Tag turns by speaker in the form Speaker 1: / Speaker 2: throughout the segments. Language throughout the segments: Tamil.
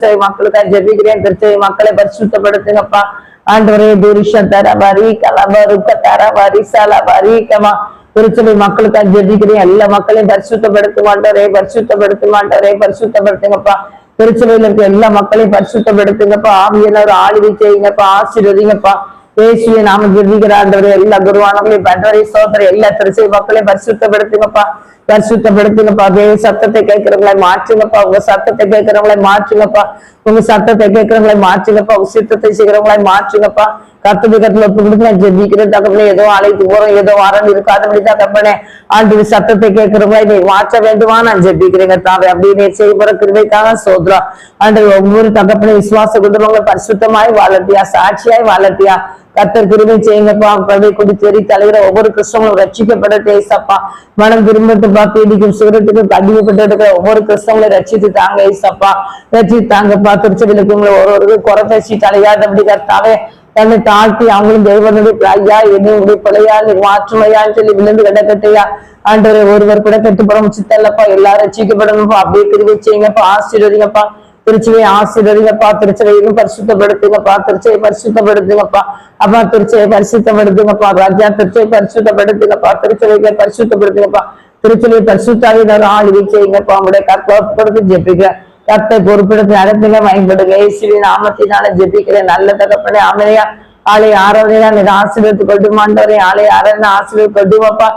Speaker 1: திருச்சை மக்களுக்காக ஜெபிக்கிறேன் திருச்சை மக்களை பரிசுத்தப்படுத்துங்கப்பா. ஆண்டவரே துரிஷம் தர வரி கலபருக்க தர வரி சல வரி திருச்சபை மக்களுக்காக ஜெபிக்கிறேன் எல்லா மக்களையும் பரிசுத்தப்படுத்த மாட்டோரே பரிசுத்தப்படுத்த மாட்டோரே பரிசுத்தப்படுத்துங்கப்பா. திருச்சபையில இருக்க எல்லா மக்களையும் பரிசுத்தப்படுத்துங்கப்பா. ஆவியனவர் ஆளுகை செய்யுங்கப்பா ஆசீர்வதிங்கப்பா. பேசுவே நாம ஜெபிக்கிற எல்லா குருவானங்களையும் பண்டவரை சோதரை எல்லா திருச்சை மக்களையும் பரிசுத்தப்படுத்துங்கப்பா பரிசுத்தப்படுத்துங்கப்பா தேவ சத்தத்தை கேட்கிறவங்களை மாற்றுங்கப்பா உங்க சத்தத்தை கேட்கிறவங்களை மாற்றுங்கப்பா உங்க சத்தத்தை கேட்கிறவங்களை மாற்றுங்கப்பா உங்க சித்தத்தை செய்கிறவங்களை மாற்றுங்கப்பா கத்துக்கு கத்துல ஒப்பு கொடுத்து நான் ஜெபிக்கிறேன் தகப்பனே. ஏதோ அழைத்து போறோம் ஏதோ வாரம் இருக்காதபடி தகப்பனே. ஆண்டு சத்தத்தை கேட்கிறவங்களை நீ மாற்ற வேண்டுமா? நான் ஜெபிக்கிறேங்க தாவே. அப்படின்னு செய்ய போற கிருபைக்காக சோதரா. ஆண்டு ஒவ்வொரு தகப்பனை விசுவாச குடும்பங்களை பரிசுத்தமாய் வாழத்தியா சாட்சியாய் வாழத்தியா கத்தர் கிருபை செய்யுங்கப்பா. படை கொடி தலைவர ஒவ்வொரு கிறிஸ்தவங்களும் ரட்சிக்கப்பட ஏசப்பா மனம் திரும்பட்டுப்பா. பீடிக்கும் சிகரெட்டுக்கும் அடிமைப்பட்டு இருக்கிற ஒவ்வொரு கிறிஸ்தவங்களையும் ரட்சித்து தாங்க ஏசப்பா. ரட்சித்து தாங்கப்பா. திருச்சபையில் ஒரு ஒருவருக்கு குறை பேசி தலையாதபடி கர்த்தாவே தன்னை தாழ்த்தி அவங்களும் தெய்வனுடைய ஐயா என்னுடைய பிள்ளையா நீ மாற்றுமையான்னு சொல்லி விழுந்து கிடக்கட்டையா? ஆண்டவர் ஒருவர் கூட கெட்டுப்படும் சித்தல்லப்பா எல்லாரும் ரசிக்கப்படணும்ப்பா அப்படியே கிருபை செய்யுங்கப்பா. ஆசீர்வதிங்கப்பா. திருச்சியை ஆசிரியப்பா திருச்சியையும் பரிசுத்தப்படுத்துங்கப்பா திருச்சியை பரிசுத்தப்படுத்துங்கப்பா. அப்பா திருச்சியை பரிசுத்தப்படுத்துங்கப்பா. ராஜா திருச்சியை பரிசுத்தப்படுத்துங்கப்பா. திருச்சியை பரிசுத்தப்படுத்துங்கப்பா. திருச்சியை பரிசுத்தாவினர் ஆளுகை செய்யுங்கப்பா. உங்களுடைய கற்பப்படுத்தி ஜெபிக்க கத்தை பொறுப்பெடுத்து நடத்துங்க பயன்படுங்க. இயேசுவி நாமத்தினால ஜெபிக்கிறேன். நல்ல தகப்பனே அமையா ஆளை ஆராதனையா நீ ஆசீர்வத்து கொண்டுமாண்டவரே ஆளை ஆராதனை ஆசீர்வத்து கொண்டுவாப்பா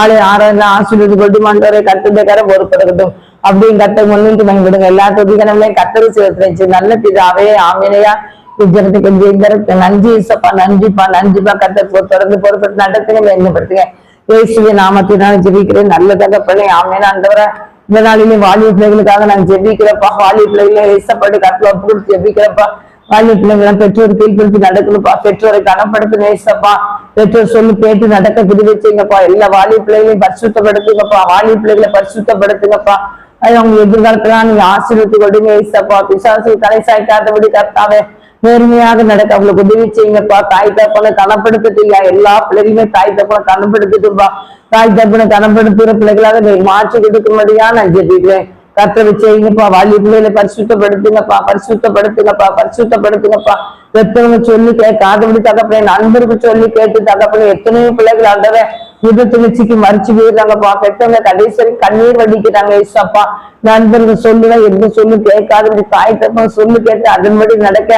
Speaker 1: ஆளை ஆராதனை ஆசீர்வத்து கொண்டுமாண்டவரே கத்துதக்கர பொறுப்பெடுக்கட்டும் அப்படின்னு கத்தை முன்னிட்டு பயன்படுங்க எல்லா துதிகனங்களையும் கத்தரி சிவத்திரிச்சு நல்ல பிதாவே ஆமினையா விஜயத்துக்கு ஜெயிக்கிறதுக்கு நன்றி இசப்பா நன்றிப்பா நன்றிப்பா கத்தர் தொடர்ந்து பொறுப்பெடுத்து நடத்துங்க மேம்படுத்துங்க இயேசுவின் நாமத்தினால ஜெபிக்கிறேன். நல்ல தகப்பனே ஆமேனா. அந்தவரை இந்த நாளிலே வாலிய பிள்ளைகளுக்காக நான் ஜெபிக்கிறப்பா வாலிய பிள்ளைகளை இசப்பட்டு கட்டளை கொடுத்து ஜெபிக்கிறப்பா வாலிப பிள்ளைங்களை பெற்றோர் கீழ்படுத்தி நடக்கணும்ப்பா. பெற்றோரை கனப்படுத்து நேசப்பா பெற்றோர் சொல்லி கேட்டு நடக்க பிடி வச்சுங்கப்பா எல்லா வாலி பிள்ளைகளையும் பரிசுத்தப்படுத்துங்கப்பா. வாலிப பிள்ளைகளை பரிசுத்தப்படுத்துங்கப்பா. அது அவங்க எதிர்காலத்துல நீங்க ஆசீர்வத்து கொடுங்க ஏசப்பா பிசாசு தலை சாய்க்காதபடி கர்த்தாவே நேர்மையாக நடக்க அவங்களுக்கு உதவி செய்யுங்கப்பா. தாய் தப்பனை கனப்படுத்திட்டீங்க எல்லா பிள்ளைகளுமே தாய் தப்பனை கனப்படுத்திட்டுப்பா தாய் தப்பனை கனப்படுத்துகிற பிள்ளைகளாக நீ மாற்றி கொடுக்கும்படியா நான் ஜெபிக்கிறேன் கத்தரை செய்யுங்கப்பா. வாலி பிள்ளைகளை பரிசுத்தப்படுத்துங்கப்பா. பரிசுத்தப்படுத்துங்கப்பா. பரிசுத்தப்படுத்துங்கப்பா. எத்தனை சொல்லி கேட்காதபடி தகப்பனே நண்பருக்கு சொல்லி கேட்டு தகப்பனே எத்தனையோ பிள்ளைகள் ஆண்டவன் யுத்த நிச்சயக்கு மறிச்சு போயிடுறாங்கப்பா பெற்றவங்க கடைசி வரைக்கும் கண்ணீர் வடிக்கிறாங்க ஏசப்பா. நண்பர்கள் சொல்லுவேன் எந்த சொல்லு கேட்காது தாய் தப்பா சொல்லு கேட்டு அதன்படி நடக்க.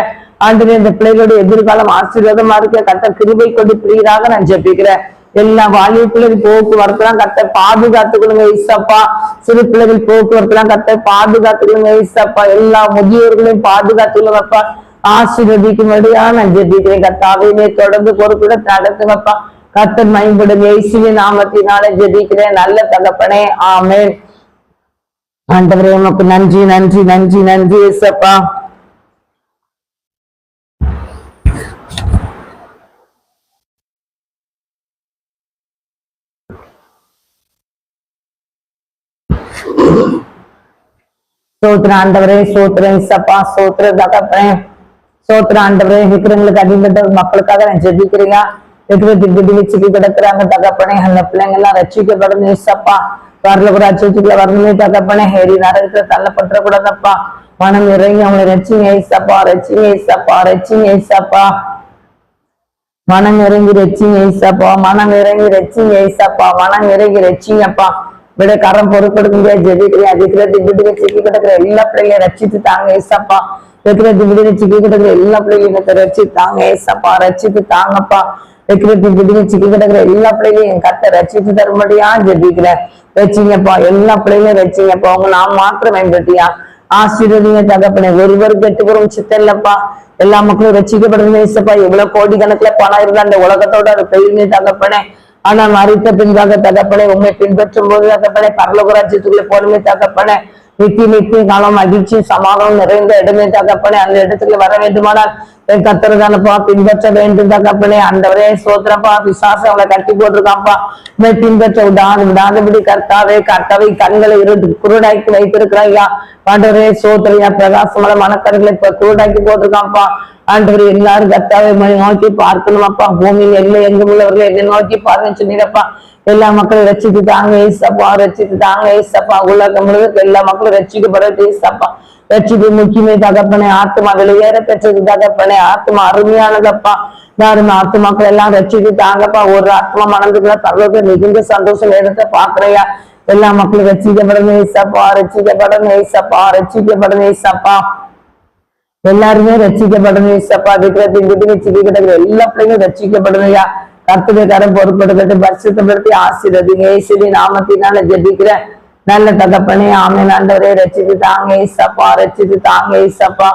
Speaker 1: ஆண்டு இந்த பிள்ளைகளுடைய எதிர்காலம் ஆசீர்வாதமா இருக்க. கத்த கிருபை கொண்டு பிரியராக நான் ஜெபிக்கிறேன். எல்லா வாலிப பிள்ளைகள் போக்குவரத்துலாம் கத்த பாதுகாத்துக்கொள்ளுங்க ஈசப்பா சிறு பிள்ளைகள் போக்குவரத்துலாம் கத்த பாதுகாத்துக்கொள்ளுங்க ஈசப்பா எல்லா முதியோர்களையும் பாதுகாத்துக்கொள்ளுங்கப்பா ஆசீர்வதிக்கும்படியா நான் ஜெபிக்கிறேன் கத்தாவையுமே தொடர்ந்து பொறுப்புடன் நடத்துங்கப்பா. கத்தர் மயன்படும் இயேசுவின் நாமத்தினால ஜெபிக்கிறேன். நல்ல தகப்பனே ஆமேன். ஆண்டவரே உனக்கு நன்றி நன்றி நன்றி நன்றி இசப்பா சோத்திர ஆண்டவரே சோத்திரம் இசப்பா சோத்திர தகப்பனே. சோத்திர ஆண்டவரே இருக்கிறவங்களுக்கு அடிபட்ட மக்களுக்காக நான் ஜெபிக்கிறீங்க இருக்கிறது விடி சிக்கி கிடக்குறாங்க தகப்பனே அந்த பிள்ளைங்க எல்லாம் ரசிக்கப்படணும் இசப்பா வரல கூட அச்சுக்குள்ள வரணுமே தகப்பனே ஹேரி நரகத்துல தள்ளப்பட்டுற கூடாதப்பா மனம் இறங்கி அவங்களை ரச்சிங்க ஏசப்பா ரச்சிங்க ஏசப்பா ரச்சிங்க ஏசப்பா மனம் இறங்கி ரச்சிங்க ஏசப்பா மனம் இறங்கி ரச்சிங்க ஏசப்பா மனம் இறங்கி ரச்சிங்கப்பா விட கரம் பொறுப்படுக்க முடியாது ஜெபிக்கிறேன் அதிகிறது விடுங்க சிக்கி கிடக்குற எல்லா பிள்ளைகளையும் ரச்சித்து தாங்க ஏசப்பா வைக்கிறது விடுங்க சிக்கி கிடக்குற எல்லா பிள்ளைகளையும் ரச்சி தாங்க ஏசப்பா ரச்சித்து தாங்கப்பா வைக்கிறது விடுங்க சிக்கி கிடக்குற எல்லா பிள்ளைகளையும் என் கத்தை ரசித்து தரும்படியா ஜெபிக்கிறேன் வச்சிங்கப்பா எல்லா பிள்ளைகளையும் வச்சிங்கப்பா. உங்க நான் மாத்திரம் பயன்படுத்தியா ஆசீர்வதிங்க தகப்பனே. ஒருவர் கெட்டு போறோம் சித்தல்லப்பா எல்லா மக்களும் ரசிக்கப்படுது இசப்பா எவ்வளவு கோடி கணக்குல பணம் இருந்தா அந்த உலகத்தோட அது பெருமை தகப்பனே. ஆனா மறித்த பின்பாக தகப்பனே உண்மை பின்பற்றும் போது தகப்பனே பரலோகராஜ்யத்துக்குள்ள போனமே தகப்பனே. நித்தி நித்திய காலம் மகிழ்ச்சி சமாதானம் நிறைந்த இடமே தகப்பனே. அந்த இடத்துக்கு வர வேண்டுமானால் கத்துறதானப்பா பின்பற்ற வேண்டும் தகப்பனே அந்தவரே சோத்திரப்பா விசாசம் அவளை கட்டி போட்டிருக்காப்பா உண்மை பின்பற்ற விடாது விடாதபடி கர்த்தாவே. கர்த்தாவை கண்களை இருந்து குருடாக்கி வைத்திருக்கிறாய்யா ஆண்டவரே சோத்திரையா பிரகாசமான மனக்கருகளை இப்ப குருடாக்கி போட்டிருக்காப்பா ஆண்டவர் எல்லாரும் கர்த்தாவை மணி நோக்கி பார்க்கணுமாப்பா. பூமியில் எல்லாம் எங்கும் உள்ளவர்கள் என்னை நோக்கி பாருங்க சொன்னீரப்பா எல்லா மக்களும் ரச்சித்து தாங்க ஏசப்பா ரச்சித்து தாங்க ஏசப்பா. உலகம் முழுக்க எல்லா மக்களும் ரட்சிக்கப்படட்டும் ஏசப்பா. ரட்சிப்பு முக்கியமே தகப்பனே ஆத்மா வெளியேற பெற்றது தகப்பனே ஆத்மா அருமையானதப்பா. யாரும் ஆத்மாக்கள் எல்லாம் ரட்சித்து தாங்கப்பா ஒரு ஆத்மா மனதுக்குள்ள பரலோக மிகுந்த சந்தோஷம் இடத்தை பாக்குறையா எல்லா மக்களும் ரசிக்கப்படணும் ஏசப்பா ரசிக்கப்படணும் ஏசப்பா ரசிக்கப்படணும் ஏசப்பா. எல்லாருமே ரசிக்கப்படணும் ஏசப்பா. விக்கிரத்தின் விட்டு வச்சு கிடக்குற எல்லா பிள்ளைங்களும் ரட்சிக்கப்படணும்யா. கர்த்தருடைய கரம் பொறுப்படுத்தி பரிசுத்தப்படுத்தி ஆசீர்வதிங்க. இயேசுவி நாமத்தினால ஜெபிக்கிற நல்ல தகப்பனே ஆமே ஆண்டவரே ரச்சித்து தாங்க ஏசப்பா ரச்சித்து தாங்க ஏசப்பா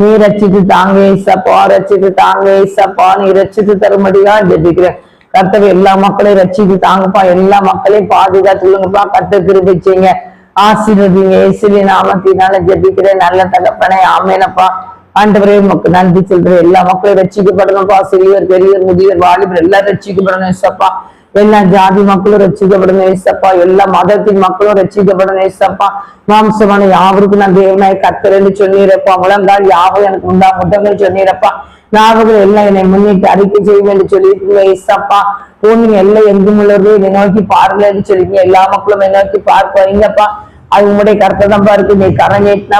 Speaker 1: நீ ரச்சித்து தாங்க ஏசப்பா ரச்சித்து தாங்க ஏசப்பா நீ ரச்சித்து தரும்படியா ஜெபிக்கிறேன் கர்த்தர் எல்லா மக்களையும் ரச்சித்து தாங்கப்பா. எல்லா மக்களையும் பாதுகாத்துள்ளங்கப்பா கர்த்தர் கிருபிச்சீங்க. ஆசீர்வதிங்க. இயேசுவி நாமத்தினால ஜெபிக்கிறேன் நல்ல தகப்பனே ஆமேனப்பா. ஆண்டவரே உமக்கு நன்றி சொல்றேன். எல்லா மக்களும் ரட்சிக்கப்படணும்ப்பா சிறியவர் பெரியவர் முதியவர் வாலிபர் எல்லாரும் ரட்சிக்கப்படணும் ஏசப்பா. எல்லா ஜாதி மக்களும் ரசிக்கப்படணும் ஏசப்பா. எல்லா மதத்தின் மக்களும் ரசிக்கப்படணும் ஏசப்பா. மாம்சமான யாவருக்கும் நான் தேவனாய் கத்தரன்னு சொன்னீரப்பா. முழங்கால் யாவும் எனக்கு உண்டா? முட்டங்கள் சொன்னீரப்பா. நாவர்கள் எல்லாம் என்னை முன்னிட்டு அறிக்கை செய்யும் என்று சொல்லியிருக்கீங்க ஏசப்பா. பூமியின் எல்லாம் எங்கும் உள்ளவர்கள் என்னை நோக்கி பாருங்கன்னு சொல்லிருக்கீங்க எல்லா மக்களும் என்னை நோக்கி பார்ப்பாங்கப்பா அது உங்களுடைய கருத்தை தான்ப்பா இருக்கு நீ கரம் நீட்டினா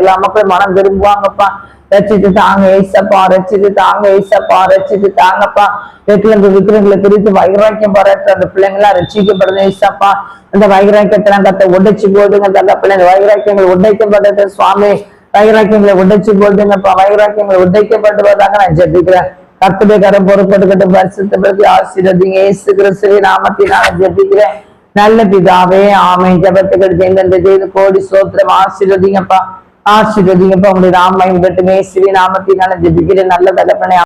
Speaker 1: எல்லா மக்களும் மனம் விரும்புவாங்கப்பா ரச்சித்து தாங்க ஏசப்பா ரச்சித்து தாங்க ஏசப்பா ரச்சித்து தாங்கப்பா. வீட்டுல இந்த விக்கிரங்களை பிரித்து வைராக்கியம் பாராட்டு அந்த பிள்ளைங்களாம் ரசிக்கப்படுது ஏசப்பா. அந்த வைராக்கியத்தெல்லாம் கத்த உடைச்சு போடுங்க அந்த பிள்ளைங்க. வைராக்கியங்கள் உடைக்கப்பட்டது சுவாமி. வைராக்கியங்களை உடைச்சு போடுங்கப்பா வைராக்கியங்களை உடைக்கப்பட்டுவதாக நான் ஜெபிக்கிறேன். கத்துடைய கரம் பொறுப்படுக்கட்டு பற்றி ஆசீர்வதிங்க. இயேசு நாமத்தை நான் ஜெபிக்கிறேன். நல்ல பிதாவே ஆமை ஜபத்துக்கள் தேர்ந்தெடுத்து செய்து கோடி சோத்திரம் ஆசீர்வதிங்கப்பா ஆசீர்வதிங்கப்பா உங்களுடைய ராமாயம் கட்டு மேசிவி நாமத்தினால ஜபிக்கிற நல்ல தகப்பனே